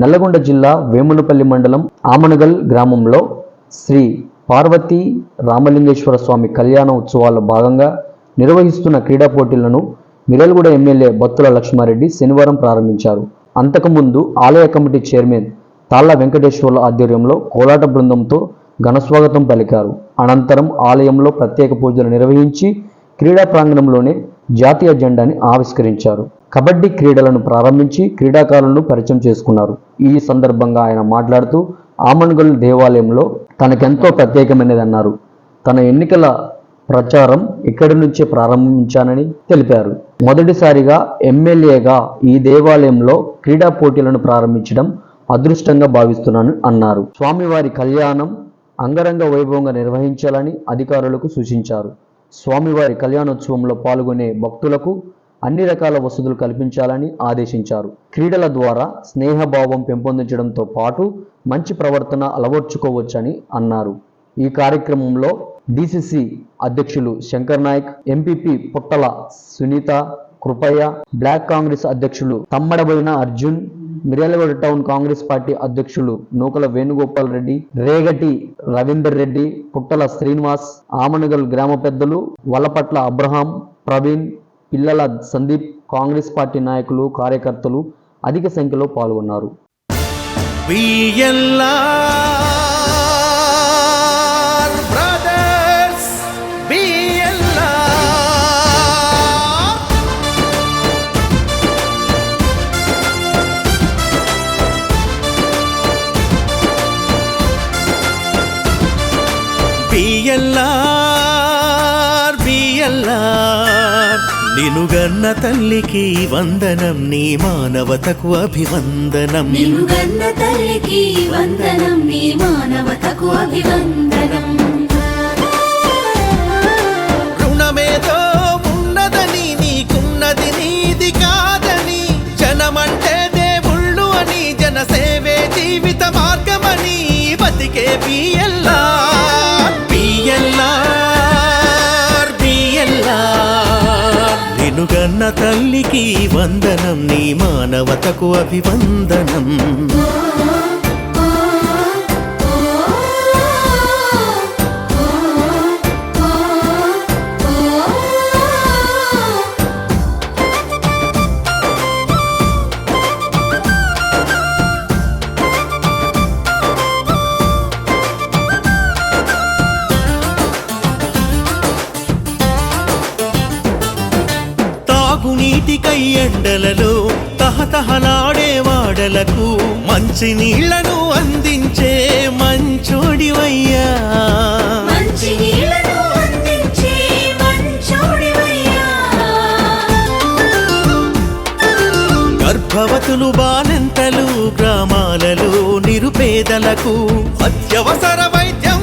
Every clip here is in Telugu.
నల్లగొండ జిల్లా వేములపల్లి మండలం ఆమనగల్ గ్రామంలో శ్రీ పార్వతీ రామలింగేశ్వర స్వామి కళ్యాణ ఉత్సవాల్లో భాగంగా నిర్వహిస్తున్న క్రీడా పోటీలను మిరల్గూడ ఎమ్మెల్యే బత్తుల లక్ష్మారెడ్డి శనివారం ప్రారంభించారు. అంతకుముందు ఆలయ కమిటీ చైర్మన్ తాళ్ళ వెంకటేశ్వర్ల ఆధ్వర్యంలో కోలాట బృందంతో ఘనస్వాగతం పలికారు. అనంతరం ఆలయంలో ప్రత్యేక పూజలు నిర్వహించి క్రీడా ప్రాంగణంలోనే జాతీయ జెండాని ఆవిష్కరించారు. కబడ్డీ క్రీడలను ప్రారంభించి క్రీడాకారులను పరిచయం చేసుకున్నారు. ఈ సందర్భంగా ఆయన మాట్లాడుతూ ఆమన్గల్ దేవాలయంలో తనకెంతో ప్రత్యేకమైనదన్నారు. తన ఎన్నికల ప్రచారం ఇక్కడి నుంచే ప్రారంభించానని తెలిపారు. మొదటిసారిగా ఎమ్మెల్యేగా ఈ దేవాలయంలో క్రీడా పోటీలను ప్రారంభించడం అదృష్టంగా భావిస్తున్నాను అన్నారు. స్వామివారి కళ్యాణం అంగరంగ వైభవంగా నిర్వహించాలని అధికారులకు సూచించారు. స్వామివారి కళ్యాణోత్సవంలో పాల్గొనే భక్తులకు అన్ని రకాల వసతులు కల్పించాలని ఆదేశించారు. క్రీడల ద్వారా స్నేహభావం పెంపొందించడంతో పాటు మంచి ప్రవర్తన అలవర్చుకోవచ్చని అన్నారు. ఈ కార్యక్రమంలో డిసిసి అధ్యక్షులు Shankar Nayak MPP Puttala Sunitha Krupayya block Congress అధ్యక్షులు Tammadaboina Arjun Miryalaguda town Congress party అధ్యక్షులు నూకల వేణుగోపాల్ రెడ్డి రేగటి రవీందర్ రెడ్డి పుట్టల శ్రీనివాస్ ఆమనగల్ గ్రామ పెద్దలు వలపట్ల అబ్రహాం ప్రవీణ్ పిల్లల సందీప్ కాంగ్రెస్ పార్టీ నాయకులు కార్యకర్తలు అధిక సంఖ్యలో పాల్గొన్నారు. నినుగన్న తల్లికి వందనం నీ మానవతకు అభివందనం. నిలుగన్న తల్లికి వందనం నీ మానవతకు అభివందనం. రుణమేదో ఉన్నదని నీకున్నది నీది కాదని జనమంటే దేవుళ్ళు అని జనసేవే జీవిత మార్గమని బతికే బిఎల్ఆర్ తల్లికి వందనం నీ మానవతకు అభివందనం. మంచి నీళ్ళను అందించే మంచోడివయ్యా. గర్భవతులు బాలెంతలు గ్రామాలలో నిరుపేదలకు అత్యవసర వైద్యం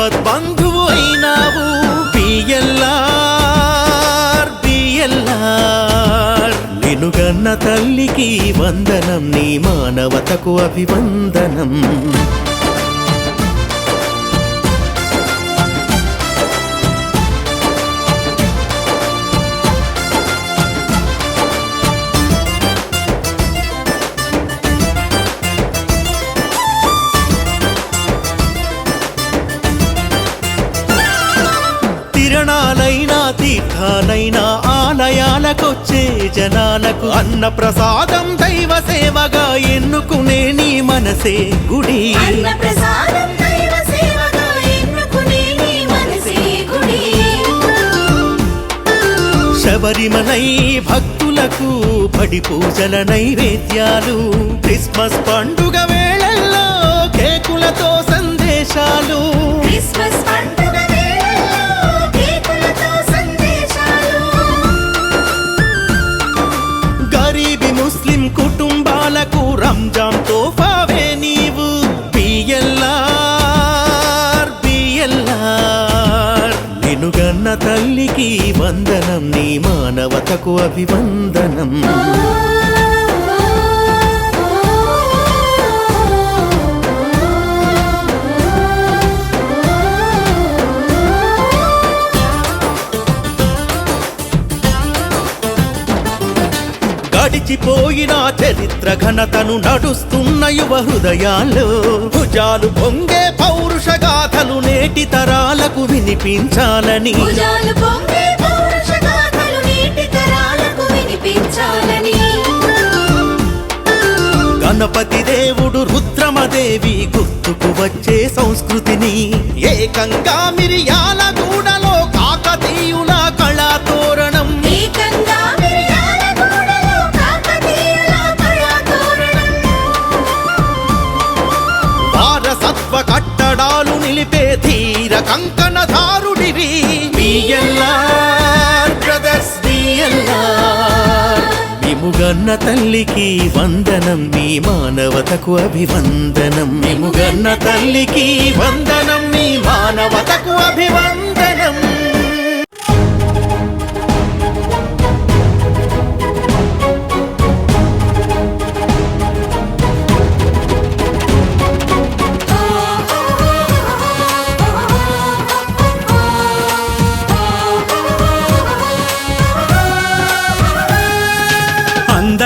పద్బంధువు అయినావు బిఎల్ఆర్ బిఎల్ఆర్. నినుగన్న తల్లికి వందనం నీ మానవతకు అభివందనం. తీర్థాలైనా ఆలయాలకొచ్చే జనాలకు అన్న ప్రసాదం దైవ సేవగా ఎన్నుకునే నీ మనసే గుడి. అన్న ప్రసాదం దైవ సేవగా ఎన్నుకునే నీ మనసే గుడి. శబరిమలై భక్తులకు పడి పూజల నైవేద్యాలు. క్రిస్మస్ పండుగ వేళల్లో కేకులతో సందేశాలు. క్రిస్మస్ పండుగ నినుగన్న తల్లికి వందనం నీ మానవతకు అభివందనం. మరిచిపోయిన చరిత్ర ఘనతను నడుస్తున్న యువ హృదయాల్లో భుజాలు పొంగే పౌరుష గాథలు నేటి తరాలకు వినిపించాలని. గణపతి దేవుడు రుద్రమదేవి గుర్తుకు వచ్చే సంస్కృతిని ఏకంగా మిరియాల గూడలో కాకతీయుల కళాతోరణం కంకణధారుడివి. మిముగన్న తల్లికి వందనం మీ మానవతకు అభివందనం. మిముగన్న తల్లికి వందనం మీ మానవతకు అభివందనం.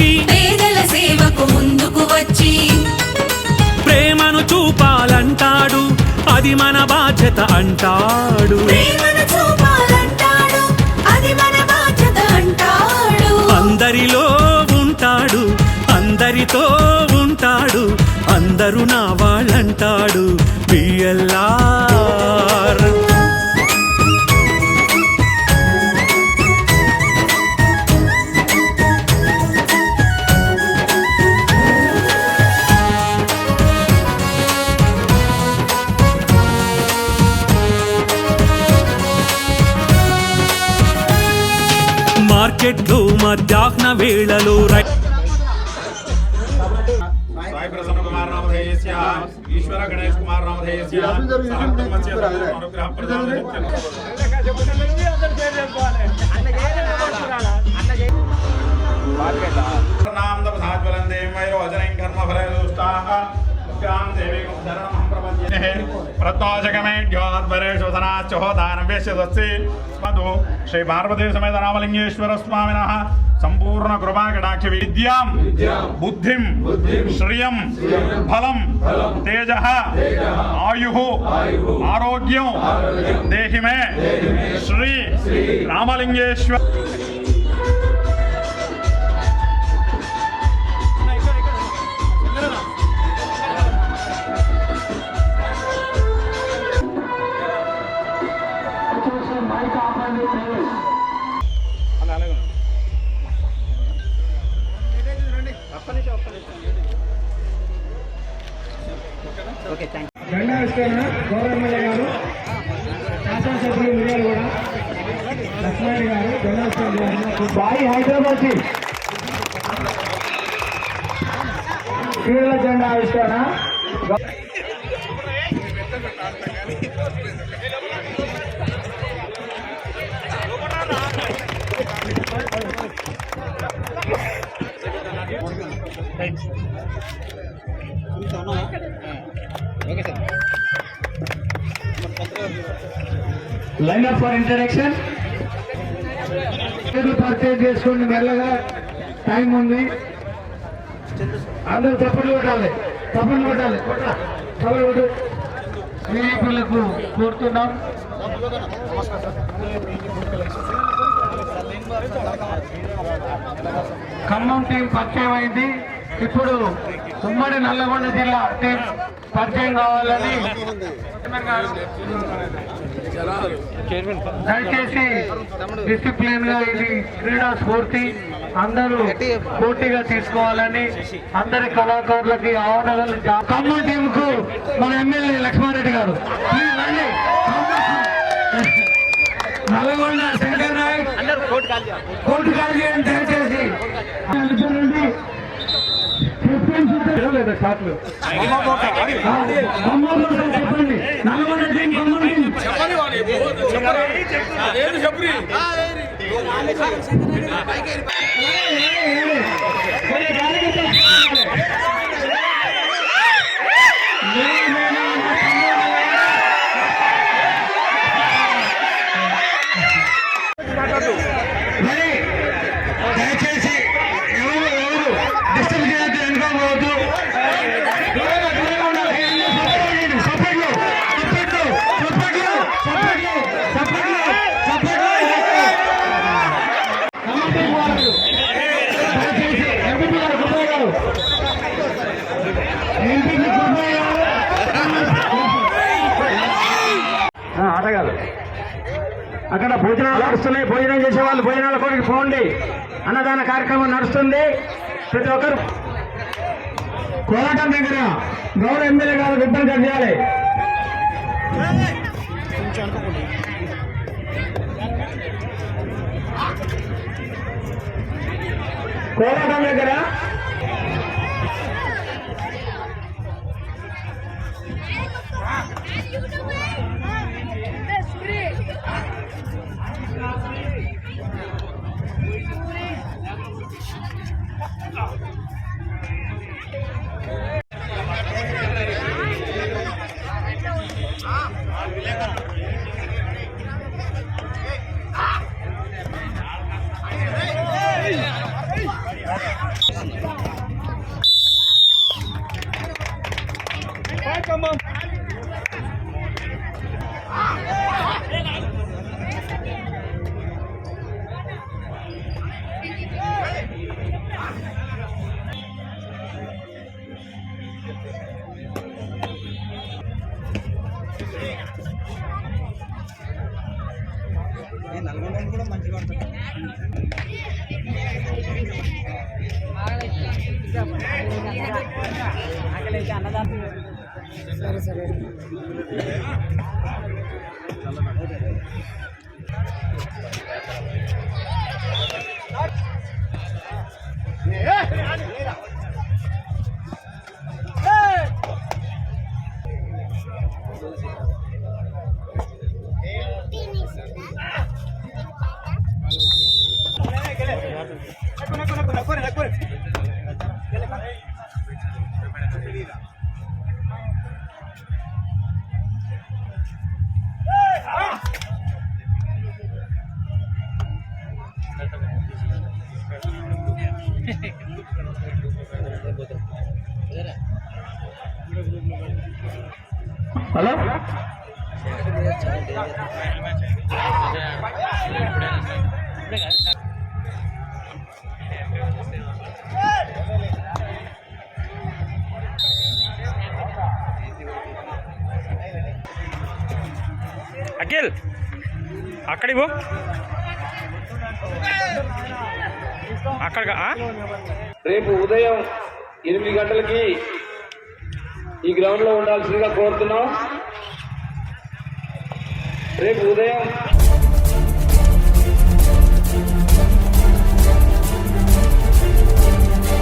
వచ్చి పేదల సేవకు ముందుకు వచ్చి ప్రేమను చూపాలంటాడు అది మన బాధ్యత అంటాడు. అందరిలో ఉంటాడు అందరితో ఉంటాడు అందరూ నా వాళ్ళంటాడు. బిఎల్ఆర్ వేళలో ఈశ్వర గణేష్ కుమార్ సహకుటుంబస్య అనుగ్రహ ప్రదానం నామ సాజ్వలందే వైరోజనం కర్మ प्रत्याशकमेढ्योद्वरेशनाचोदानव्यस्यदस्येमधु श्रीपार्वतीसमेतरामलिङ्गेश्वरस्वामिनः सम्पूर्णकृपाकटाक्षविद्यां बुद्धिं श्रियं फलं तेजः आयुः आरोग्यं देहि मे श्री रामलिङ्गेश्वर। ఇస్తున్నారు బాయి హైదరాబాద్ కి క్రీడల జెండా ఆవిష్కరణ line up for Introduction purchase చేసుకోండి మెల్లగా. టైం ఉంది. అందరూ తప్పులు కొట్టాలి. తప్పులు కొట్టాలి. కొట్ట తప్పులు కొట్టు. స్నేహితులకు కోరుతున్నాం. ఖమ్మం టీం పరిచయం అయింది. ఇప్పుడు ఉమ్మడి నల్లగొండ జిల్లా టీం పరిచయం కావాలని దయచేసి డిసిప్లిన్గా ఇది క్రీడా స్ఫూర్తి అందరూ పోటీగా తీసుకోవాలని అందరి కళాకారులకి ఆహ్వానాలు ఖమ్మం టీం కు మన ఎమ్మెల్యే లక్ష్మారెడ్డి గారు. నల్గొండ శంకర్ నాయక్. కోర్టు కాల్ చేయండి దయచేసి. లేదా షాట్లు? చెప్పండి. నల్గొండ టీం ఖమ్మం భోజనాలు నడుస్తున్నాయి. భోజనం చేసే వాళ్ళు భోజనాల కొరకు పోండి. అన్నదాన కార్యక్రమం నడుస్తుంది. ప్రతి ఒక్కరు కోలాటం దగ్గర గౌరవ ఎమ్మెల్యే గారు కట్ చేయాలి. కోలాటం దగ్గర సరే. హలో? అఖిల్ అక్కడివో అక్కడ రేపు ఉదయం ఎనిమిది గంటలకి ఈ గ్రౌండ్లో ఉండాల్సిందిగా కోరుతున్నాం. రేపు ఉదయం